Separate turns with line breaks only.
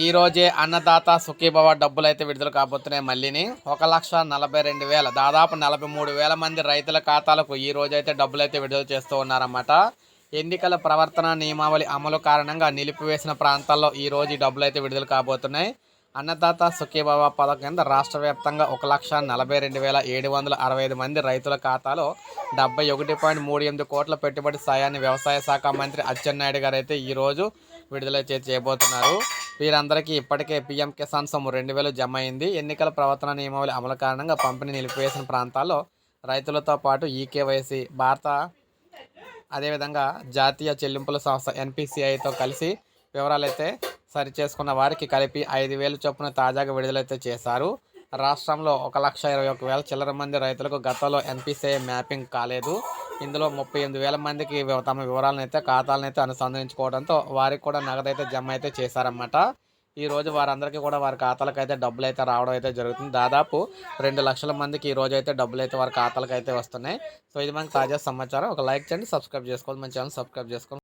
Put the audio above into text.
ఈరోజే అన్నదాత సుఖీభవ డబ్బులు అయితే విడుదల కాబోతున్నాయి మళ్ళీని. ఒక లక్ష నలభై రెండు వేల దాదాపు నలభై మూడు వేల మంది రైతుల ఖాతాలకు ఈ రోజు అయితే డబ్బులు అయితే విడుదల చేస్తూ ఉన్నారన్నమాట. ఎన్నికల ప్రవర్తన నియమావళి అమలు కారణంగా నిలిపివేసిన ప్రాంతాల్లో ఈ రోజు డబ్బులు అయితే విడుదల కాబోతున్నాయి. అన్నదాత సుఖీభవ పథకం కింద రాష్ట్ర వ్యాప్తంగా ఒక లక్ష నలభై రెండు వేల ఏడు వందల అరవై ఐదు మంది రైతుల ఖాతాలో డెబ్బై ఒకటి పాయింట్ మూడు ఎనిమిది కోట్ల పెట్టుబడి సాయాన్ని వ్యవసాయ శాఖ మంత్రి అచ్చెన్నాయుడు గారు అయితే ఈరోజు విడుదల చేయబోతున్నారు. వీరందరికీ ఇప్పటికే పీఎం కిసాన్ సొమ్ము రెండు వేలు జమ అయింది ఎన్నికల ప్రవర్తన నియమావళి అమలు కారణంగా పంపిణీ నిలిపివేసిన ప్రాంతాల్లో రైతులతో పాటు ఈకేవైసీ భారత అదేవిధంగా జాతీయ చెల్లింపుల సంస్థ ఎన్పిసిఐతో కలిసి వివరాలైతే సరిచేసుకున్న వారికి కలిపి ఐదు వేలు చొప్పున తాజాగా విడుదలైతే చేశారు. రాష్ట్రంలో ఒక లక్ష ఇరవై ఒక వేల చిల్లర మంది రైతులకు గతంలో ఎన్పిసిఐ మ్యాపింగ్ కాలేదు. ఇందులో ముప్పై ఎనిమిది వేల మందికి తమ వివరాలను అయితే ఖాతాలను అయితే అనుసంధానించుకోవడంతో వారికి కూడా నగదు అయితే జమ అయితే చేశారన్నమాట. ఈ రోజు వారందరికీ కూడా వారి ఖాతాలకు అయితే డబ్బులు అయితే రావడం అయితే జరుగుతుంది. దాదాపు రెండు లక్షల మందికి ఈ రోజు అయితే డబ్బులు అయితే వారి ఖాతాలకు అయితే వస్తున్నాయి. సో ఇది మనకి తాజా సమాచారం. ఒక లైక్ చేయండి సబ్స్క్రైబ్ చేసుకోవాలి. మన ఛానల్ సబ్స్క్రైబ్ చేసుకోండి.